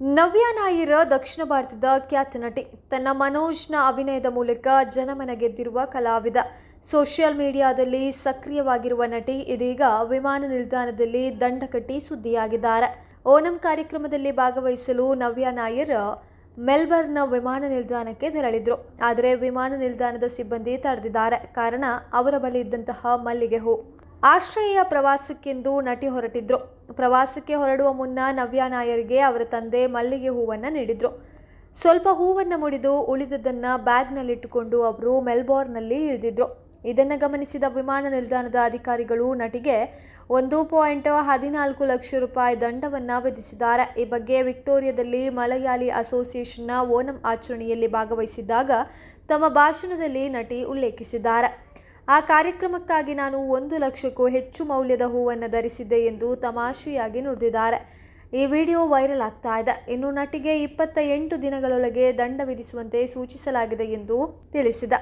ನವ್ಯ ನಾಯರ್ ದಕ್ಷಿಣ ಭಾರತದ ಖ್ಯಾತ ನಟಿ. ತನ್ನ ಮನೋಜ್ನ ಅಭಿನಯದ ಮೂಲಕ ಜನಮನ ಗೆದ್ದಿರುವ ಕಲಾವಿದ. ಸೋಷಿಯಲ್ ಮೀಡಿಯಾದಲ್ಲಿ ಸಕ್ರಿಯವಾಗಿರುವ ನಟಿ ಇದೀಗ ವಿಮಾನ ನಿಲ್ದಾಣದಲ್ಲಿ ದಂಡ ಕಟ್ಟಿ ಸುದ್ದಿಯಾಗಿದ್ದಾರೆ. ಓಣಂ ಕಾರ್ಯಕ್ರಮದಲ್ಲಿ ಭಾಗವಹಿಸಲು ನವ್ಯಾ ನಾಯರ್ ಮೆಲ್ಬರ್ನ್ನ ವಿಮಾನ ನಿಲ್ದಾಣಕ್ಕೆ ತೆರಳಿದ್ರು. ಆದರೆ ವಿಮಾನ ನಿಲ್ದಾಣದ ಸಿಬ್ಬಂದಿ ತಡೆದಿದ್ದಾರೆ. ಕಾರಣ ಅವರ ಬಳಿ ಇದ್ದಂತಹ ಮಲ್ಲಿಗೆ ಹೂ. ಆಶ್ರಯ ಪ್ರವಾಸಕ್ಕೆಂದು ನಟಿ ಹೊರಟಿದ್ರು. ಪ್ರವಾಸಕ್ಕೆ ಹೊರಡುವ ಮುನ್ನ ನವ್ಯಾ ನಾಯರ್ಗೆ ಅವರ ತಂದೆ ಮಲ್ಲಿಗೆ ಹೂವನ್ನು ನೀಡಿದ್ರು. ಸ್ವಲ್ಪ ಹೂವನ್ನು ಮುಡಿದು ಉಳಿದದ್ದನ್ನು ಬ್ಯಾಗ್ನಲ್ಲಿಟ್ಟುಕೊಂಡು ಅವರು ಮೆಲ್ಬೋರ್ನ್ನಲ್ಲಿ ಇಳಿದಿದ್ರು. ಇದನ್ನು ಗಮನಿಸಿದ ವಿಮಾನ ನಿಲ್ದಾಣದ ಅಧಿಕಾರಿಗಳು ನಟಿಗೆ ಒಂದು ಪಾಯಿಂಟ್ ಹದಿನಾಲ್ಕು ಲಕ್ಷ ರೂಪಾಯಿ ದಂಡವನ್ನು ವಿಧಿಸಿದ್ದಾರೆ. ಈ ಬಗ್ಗೆ ವಿಕ್ಟೋರಿಯಾದಲ್ಲಿ ಮಲಯಾಳಿ ಅಸೋಸಿಯೇಷನ್ನ ಓಣಂ ಆಚರಣೆಯಲ್ಲಿ ಭಾಗವಹಿಸಿದ್ದಾಗ ತಮ್ಮ ಭಾಷಣದಲ್ಲಿ ನಟಿ ಉಲ್ಲೇಖಿಸಿದ್ದಾರೆ. ಆ ಕಾರ್ಯಕ್ರಮಕ್ಕಾಗಿ ನಾನು ಒಂದು ಲಕ್ಷಕ್ಕೂ ಹೆಚ್ಚು ಮೌಲ್ಯದ ಹೂವನ್ನು ಧರಿಸಿದ್ದೆ ಎಂದು ತಮಾಷೆಯಾಗಿ ನುಡಿದಿದ್ದಾರೆ. ಈ ವಿಡಿಯೋ ವೈರಲ್ ಆಗ್ತಾ ಇದೆ. ಇನ್ನು ನಟಿಗೆ ಇಪ್ಪತ್ತ ಎಂಟು ದಿನಗಳೊಳಗೆ ದಂಡ ವಿಧಿಸುವಂತೆ ಸೂಚಿಸಲಾಗಿದೆ ಎಂದು ತಿಳಿಸಿದ.